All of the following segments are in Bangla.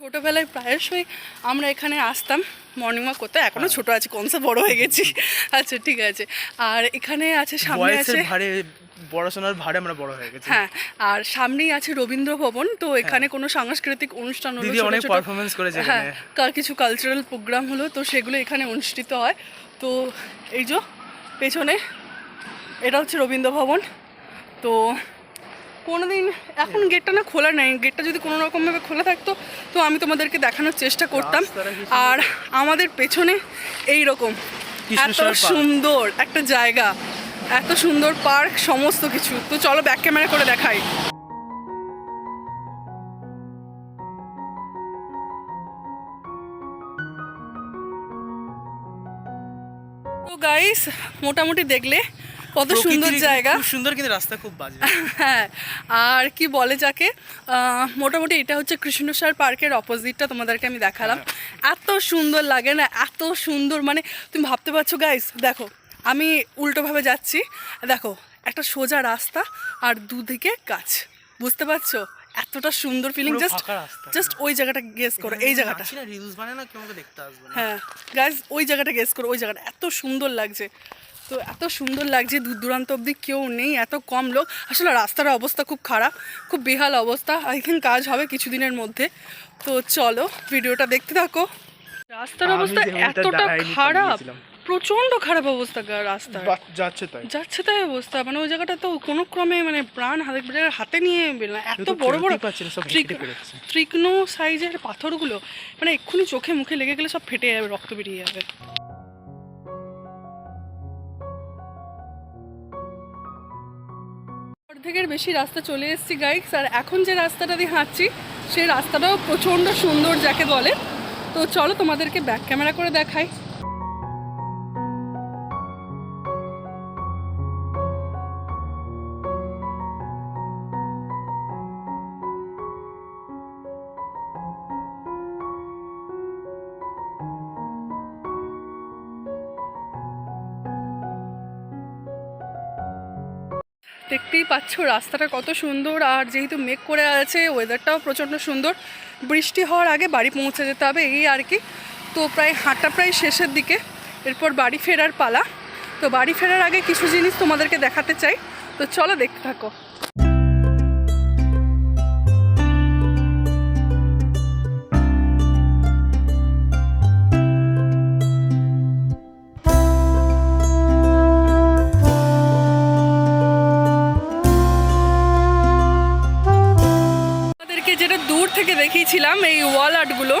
ছোটোবেলায় প্রায়শই আমরা এখানে আসতাম। মর্নিং ওয়াক করতে। এখনও ছোট আছি কনসে বড় হয়ে গেছি। আচ্ছা ঠিক আছে। আর এখানে আছে সামনে আছে ভারে পড়াশোনার ভারে আমরা বড় হয়ে গেছি। হ্যাঁ আর সামনেই আছে রবীন্দ্র ভবন তো এখানে কোনো সাংস্কৃতিক অনুষ্ঠান হলো অনেক পারফরমেন্স করেছে হ্যাঁ কার কিছু কালচারাল প্রোগ্রাম হলো। তো সেগুলো এখানে অনুষ্ঠিত হয়। তো এই যে পেছনে এটা হচ্ছে রবীন্দ্র ভবন তো কোনোদিন এখন গেটটা না খোলা নেই। গেটটা যদি কোনো রকমভাবে খোলা থাকতো তো আমি তোমাদেরকে দেখানোর চেষ্টা করতাম। আর আমাদের পেছনে এই রকম এত সুন্দর একটা জায়গা। এত সুন্দর পার্ক সমস্ত কিছু। তো চলো ব্যাক ক্যামেরা করে দেখাই। তো গাইস মোটামুটি দেখলে কত সুন্দর জায়গা খুব সুন্দর কিন্তু রাস্তা খুব বাজে। হ্যাঁ আর কি বলে যাকে? মোটামুটি এটা হচ্ছে কৃষ্ণসার পার্কের অপোজিটটা তোমাদেরকে আমি দেখালাম। এত সুন্দর লাগে না এত সুন্দর মানে তুমি ভাবতে পারছ গাইস দেখো আমি উল্টোভাবে যাচ্ছি। দেখো একটা সোজা রাস্তা আর দুদিকে গাছ বুঝতে পারছ? এতটা সুন্দর ফিলিং জাস্ট জাস্ট ওই জায়গাটা গেস করো এই জায়গাটা। রিলস বানায় না কেউ দেখতে আসবে হ্যাঁ গাইজ ওই জায়গাটা গেস করো ওই জায়গাটা এত সুন্দর লাগছে। তো এত সুন্দর লাগছে দূর দূরান্ত অবধি কেউ নেই এত কম লোক। আসলে রাস্তার অবস্থা খুব খারাপ খুব বেহাল অবস্থা। আই থিঙ্ক কাজ হবে কিছুদিনের মধ্যে। তো চলো ভিডিওটা দেখতে থাকো। রাস্তার অবস্থা এতটা খারাপ প্রচণ্ড খারাপ অবস্থা রাস্তা যাচ্ছে তাই। যাচ্ছে তাই অবস্থা। মানে ওই জায়গাটা তো কোনো ক্রমে মানে প্রাণ হাতে হাতে নিয়ে বেরোনা এত বড় বড়। তীক্ষ্ণ সাইজের পাথরগুলো মানে এক্ষুনি চোখে মুখে লেগে গেলে সব ফেটে যাবে রক্ত বেরিয়ে যাবে। অর্ধেকের বেশি রাস্তা চলে এসেছি গাইডস আর এখন যে রাস্তাটা দিয়ে হাঁটছি, সেই রাস্তাটাও প্রচণ্ড সুন্দর, যাকে বলে। তো চলো তোমাদেরকে ব্যাক ক্যামেরা করে দেখাই। দেখতেই পাচ্ছ রাস্তাটা কত সুন্দর। আর যেহেতু মেঘ করে আছে ওয়েদারটাও প্রচণ্ড সুন্দর। বৃষ্টি হওয়ার আগে বাড়ি পৌঁছে যেতে হবে, এই আর কি। তো প্রায় হাঁটা প্রায় শেষের দিকে। এরপর বাড়ি ফেরার পালা। তো বাড়ি ফেরার আগে কিছু জিনিস তোমাদেরকে দেখাতে চাই। তো চলো দেখতে থাকো। আমাদেরকে যেটা দূর থেকে দেখিয়েছিলাম এই ওয়াল আর্টগুলো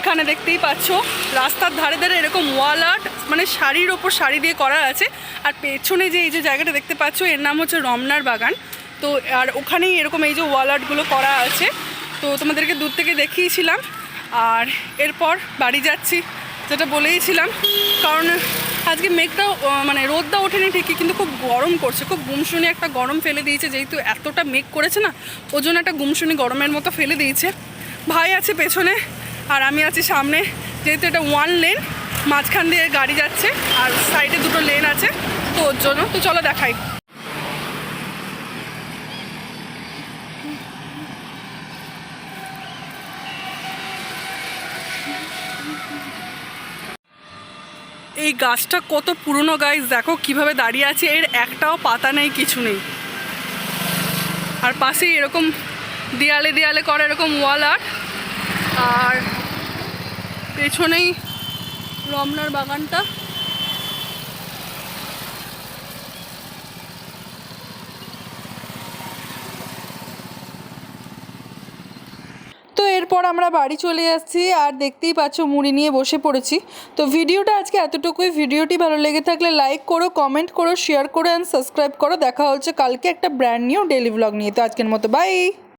এখানে দেখতেই পাচ্ছ, রাস্তার ধারে ধারে এরকম ওয়াল আর্ট মানে শাড়ির ওপর শাড়ি দিয়ে করা আছে। আর পেছনে যে এই যে জায়গাটা দেখতে পাচ্ছ, এর নাম হচ্ছে রমনার বাগান। তো, আর ওখানেই এরকম এই যে ওয়াল আর্টগুলো করা আছে। তো, তোমাদেরকে দূর থেকে দেখিয়েছিলাম। আর এরপর বাড়ি যাচ্ছি, যেটা বলেইছিলাম। কারণ আজকে মেঘটাও মানে রোদটা ওঠেনি ঠিকই, কিন্তু খুব গরম করছে। খুব গুমশুনি একটা গরম ফেলে দিয়েছে, যেহেতু এতটা মেঘ করেছে না ওই জন্য একটা গুমশুনি গরমের মতো ফেলে দিয়েছে। ভাই আছে পেছনে, আর আমি আছি সামনে। যেহেতু এটা ওয়ান লেন মাঝখান দিয়ে গাড়ি যাচ্ছে, আর সাইডে দুটো লেন আছে, তো ওর জন্য। তো চলো দেখাই। এই গাছটা কত পুরনো গাছ দেখো কীভাবে দাঁড়িয়ে আছে। এর একটাও পাতা নেই, কিছু নেই। আর পাশে এরকম দেয়ালে দেয়ালে করা এরকম ওয়াল আর্ট আর পেছনেই রমনার বাগানটা তো এরপর আমরা বাড়ি চলে যাচ্ছি আর দেখতেই পাচ্ছ মুড়ি নিয়ে বসে পড়েছি। তো ভিডিওটা আজকে এতটুকুই। ভিডিওটি ভালো লেগে থাকলে লাইক করো কমেন্ট করো শেয়ার করো অ্যান্ড সাবস্ক্রাইব করো। দেখা হচ্ছে কালকে একটা ব্র্যান্ড নিউ ডেলি ব্লগ নিয়ে। তো আজকের মতো বাই